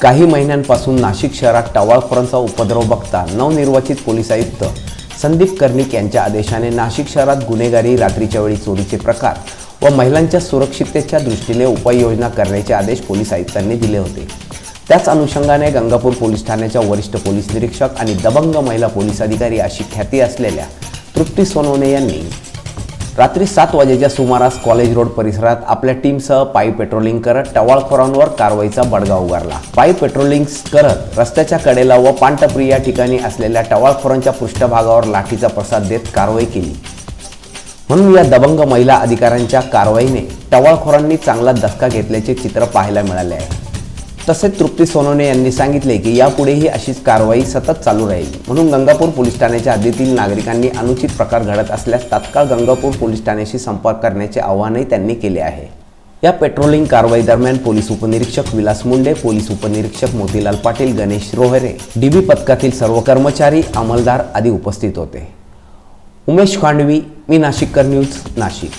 काही महिन्यांपासून नाशिक शहरात टवाळखोरांचा उपद्रव बघता नवनिर्वाचित पोलीस आयुक्त संदीप कर्णिक यांच्या आदेशाने नाशिक शहरात गुन्हेगारी रात्रीच्या वेळी चोरीचे प्रकार व महिलांच्या सुरक्षिततेच्या दृष्टीने उपाययोजना करण्याचे आदेश पोलीस आयुक्तांनी दिले होते. त्याच अनुषंगाने गंगापूर पोलीस ठाण्याच्या वरिष्ठ पोलीस निरीक्षक आणि दबंग महिला पोलीस अधिकारी अशी ख्याती असलेल्या तृप्ती सोनवणे यांनी रात्री सात वाजेच्या सुमारास कॉलेज रोड परिसरात आपल्या टीमसह पायी पेट्रोलिंग करत टवाळखोरांवर कारवाईचा बडगा उगारला. पायी पेट्रोलिंग करत रस्त्याच्या कडेला व पांटप्री या ठिकाणी असलेल्या टवाळखोरांच्या पृष्ठभागावर लाठीचा प्रसाद देत कारवाई केली. म्हणून या दबंग महिला अधिकाऱ्यांच्या कारवाईने टवाळखोरांनी चांगला धक्का घेतल्याचे चित्र पाहायला मिळाले आहे. तसेच तृप्ती सोनवणे यांनी सांगितले की यापुढेही अशीच कारवाई सतत चालू राहील. म्हणून गंगापूर पोलीस ठाण्याच्या हद्दीतील नागरिकांनी अनुचित प्रकार घडत असल्यास तात्काळ गंगापूर पोलीस ठाण्याशी संपर्क करण्याचे आवाहनही त्यांनी केले आहे. या पेट्रोलिंग कारवाई दरम्यान पोलीस उपनिरीक्षक विलास मुंडे पोलीस उपनिरीक्षक मोतीलाल पाटील गणेश रोहरे डीबी पथकातील सर्व कर्मचारी अंमलदार आदी उपस्थित होते. उमेश खांडवी मी नाशिककर न्यूज नाशिक.